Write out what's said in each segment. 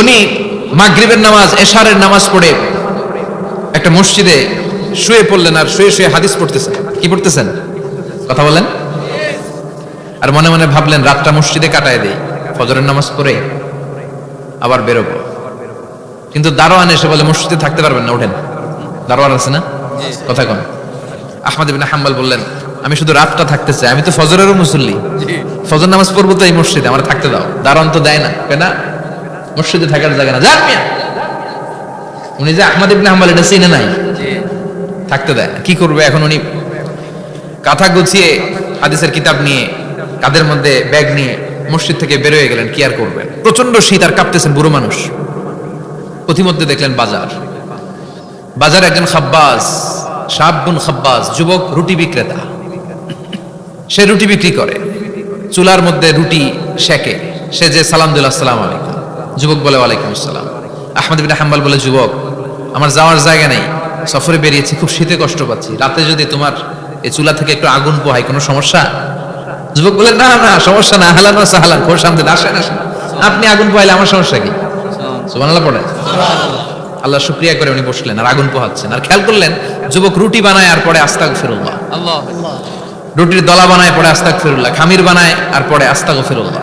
উনি মাগরিবের নামাজ, এশারের নামাজ পড়ে একটা মসজিদে শুয়ে পড়লেন আর শুয়ে শুয়ে হাদিস পড়তেছেন। কি পড়তেছেন? কথা বলেন। আর মনে মনে ভাবলেন, রাতটা মসজিদে কাটায় দেই, ফজরের নামাজ পড়ে আবার বেরোবো। কিন্তু দারোয়ান এসে বলে, মসজিদে থাকতে পারবেন না, ওঠেন। দারোয়ান আছে না? কথা কোন। আহমদ ইবিন হাম্বাল বললেন, আমি শুধু রাতটা থাকতে চাই, আমি তো ফজরেরও মুসল্লি। ফজর নামাজ পড়ব তো এই মসজিদে, আমার থাকতে দাও। দারোয়ান তো দেয় না কেন মসজিদে থাকার জায়গা না। যান মিয়া উনি যে আহমদ ইবিন হাম্বাল এটা চিনে নাই। থাকতে দেয়। কি করবে এখন উনি? কাঁথা গুছিয়ে হাদিসের কিতাব নিয়ে কাদের মধ্যে ব্যাগ নিয়ে মসজিদ থেকে বেরোয় গেলেন কি আর করবেন? প্রচণ্ড শীত আর কাঁপতেছেন বুড়ো মানুষ। পথিমধ্যে দেখলেন বাজার। বাজার একজন খাব্বাস সাবুন খাব্বাস যুবক রুটি বিক্রেতা। সে রুটি বিক্রি করে। চুলার মধ্যে রুটি শেখে সে যে সালাম দিল আসসালাম আলাইকুম। যুবক বলে ওয়ালাইকুম আসসালাম। আহমদ বিন হাম্বাল বলে যুবক আমার যাওয়ার জায়গা নেই সফরে বেরিয়েছি খুব শীতে কষ্ট পাচ্ছি। রাতে যদি তোমার এই চুলা থেকে একটু আগুন পোহাই কোনো সমস্যা? যুবক বলে না না সমস্যা না হালান না সাহালান খোর সামনে আসেন আসেন। আপনি আগুন পোহাইলে আমার সমস্যা কি? সুবহানাল্লাহ পড়ে। আল্লাহ শুক্রিয়া করে উনি বসলেন আর আগুন পোহাচ্ছেন। আর খেয়াল করলেন যুবক রুটি বানায় আর পরে আস্তাক ফিরুল্লাহ রুটির দলা বানায় পরে আস্তাক ফিরুল্লাহ খামির বানায় আর পরে আস্তাক ফিরুল্লাহ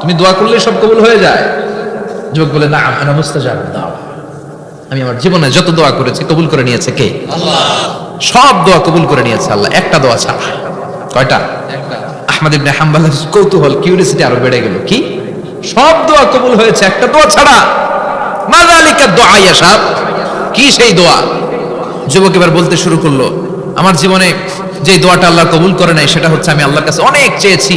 তুমি দোয়া করলে সব কবুল হয়ে যায়। যুবক বলে না আমি মুস্তাজাবুদ দাওয়া। আমি আমার জীবনে যত দোয়া করেছি কবুল করে নিয়েছে কে? সব দোয়া কবুল করে নিয়েছে আল্লাহ একটা দোয়া ছাড়া। কয়টা? আহমদ ইবনে হাম্বালের কৌতূহল কিউরিয়াসিটি আরও বেড়ে গেল। কি? সব দোয়া কবুল হয়েছে একটা দোয়া ছাড়া। মাযালিকা দোয়া ইয়াসাব কি সেই দোয়া? যুবক এবার বলতে শুরু করল আমার জীবনে যে দোয়াটা আল্লাহ কবুল করে নাই সেটা হচ্ছে আমি আল্লাহর কাছে অনেক চেয়েছি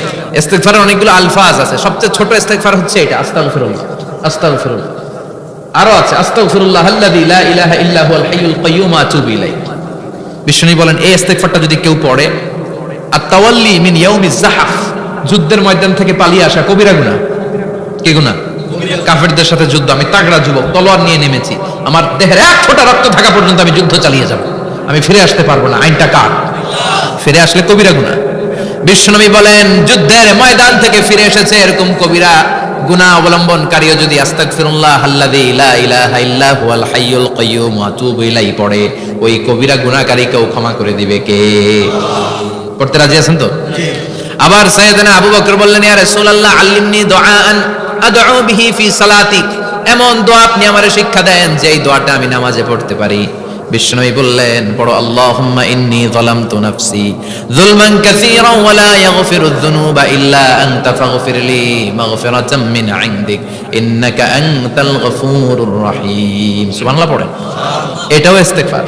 ইস্তেগফারের অনেকগুলো আলফাজ আছে। সবচেয়ে ছোট ইস্তেগফার হচ্ছে এটা, আস্তাগফিরুল্লাহ আস্তাগফিরুল্লাহ। আরও আছে, আস্তাগফিরুল্লাহ আল্লাযী লা ইলাহা ইল্লা হুয়াল হাইয়ুল কাইয়্যুম, আতুবু ইলাইহি। বিষ্ণু বলেন এই ইস্তেগফারটা যদি কেউ পড়ে আর তাওয়াল্লি মিন ইয়াউমিজ জাহাফ যুদ্ধের ময়দান থেকে পালিয়ে আসা কবিরা গুনাহ। কি গুনাহ? কাফেরদের সাথে যুদ্ধ, আমি তাগড়া যুবক, তলোয়ার নিয়ে নেমেছি, আমার দেহের এক ফোঁটা রক্ত থাকা পর্যন্ত আমি যুদ্ধ চালিয়ে যাব। আমি ফিরে আসতে পারব না, আইনটা কার? ফিরে আসলে কবিরা গুনাহ। বিশ্বনবী বলেন যুদ্ধের ময়দান থেকে ফিরে এসেছে এরকম কবিরা গুনাহ অবলম্বনকারীও যদি আস্তাগফিরুল্লাহ আল্লাযী লা ইলাহা ইল্লা হুয়াল হাইয়ুল কাইয়্যুম ওয়া আতুবু ইলাইহি পড়ে ওই কবিরা গুনাহকারীকেও ক্ষমা করে দিবে কে? করতে রাজি আছেন তো? আবার সাইয়েদনা আবু বকর বললেন ইয়া রাসূলুল্লাহ আল্লিমনি দুআআন আদউ বিহি ফি সালাতি এমন দোয়া আপনি আমারে শিক্ষা দেন যে এই দোয়াটা আমি নামাজে পড়তে পারি। বিষ্ণুই বললেন, পড়ো, আল্লাহুম্মা ইন্নী যালামতু নাফসি যুলমান কাসীরান ওয়া লা যুনুবা ইল্লা আনতা ফাগফির লি মাগফিরাতাম মিন ইনদিক, ইন্নাকা আনতাল গফুরুর সুবহানাল্লাহ, পড়েন। এটাও ইস্তেগফার।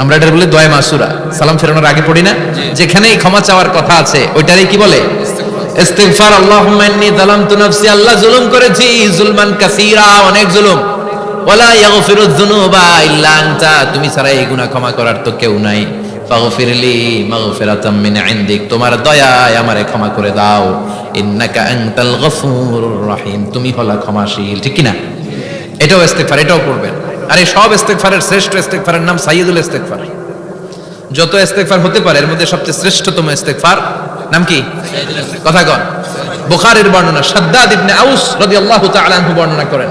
আমরা এটা বলে দোয়া মাসুরা। সালাম ফেরানোর আগে পড়ি না? যেখানেই ক্ষমা চাওয়ার কথা আছে, ওইটারই কি বলে? ইস্তিগফার। আল্লাহুম্মা ইন্নী নাফসি, আল্লাহ জুলুম করেছি, জুলমান কাসীরা, অনেক জুলুম। ওয়ালা ইয়াগফিরু যুনুবা ইল্লা আনতা তুমি ছাড়া এই গুনাহ ক্ষমা করার তো কেউ নাই। ফাগফিরলি মাগফিরাতাম মিন ইনদিক তোমার দয়ায় আমারে ক্ষমা করে দাও। ইন্নাকা আনতাল গফুরুর রহিম তুমি হলা ক্ষমাশীল ঠিক কি না এটাও ইস্তেগফার এটাও পড়বেন। আর এই সব ইস্তেগফারের শ্রেষ্ঠ ইস্তেগফারের নাম সাইয়্যিদুল ইস্তেগফার। যত ইস্তেগফার হতে পারে এর মধ্যে সবচেয়ে শ্রেষ্ঠতম ইস্তেগফার নাম কি? কথা কন। বুখারীর বর্ণনা শাদ্দাদ ইবনে আউস রাদিয়াল্লাহু তাআলা আনহু বর্ণনা করেন।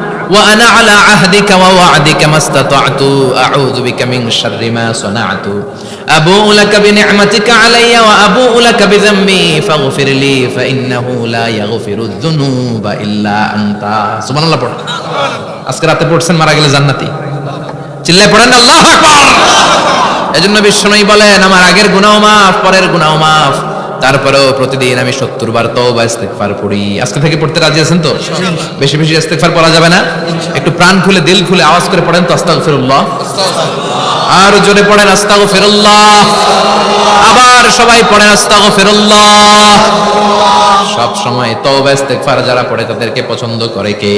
ওয়া আনা আলা আহদিকা ওয়া ওয়া'দিকা মাস্তাতা'তু, আউযু বিকা মিন শাররি মা সানা'তু। আবুউ লাকা বিনি'মাতিকা আলাইয়া ওয়া আবুউ লাকা বিযামবি, ফাগফির লি ফাইন্নাহু লা ইয়াগফিরু যুনুবা ইল্লা আনতা। সুবহানাল্লাহ পড়। আজকে রাতে পড়ছেন মারা গেলে জান্নাতি। চিল্লায় পড়েন, আল্লাহ আকবার। এজন্য বিশ্বনবী বলেন, আমার আগের গুনাহ মাফ, পরের গুনাহ মাফ। তারপরেও প্রতিদিন আমি সত্তর বার তওবা ইস্তেগফার পড়ি। আজকে থেকে পড়তে রাজি আছেন তো? বেশি বেশি ইস্তেগফার পড়া যাবে না? একটু প্রাণ খুলে দিল খুলে আওয়াজ করে পড়েন তো আস্তাগফিরুল্লাহ। আর জোরে পড়েন আস্তাগফিরুল্লাহ। আবার সবাই পড়েন আস্তাগফিরুল্লাহ। সব সময় তওবা ইস্তেগফার যারা পড়ে তাদেরকে পছন্দ করে কে?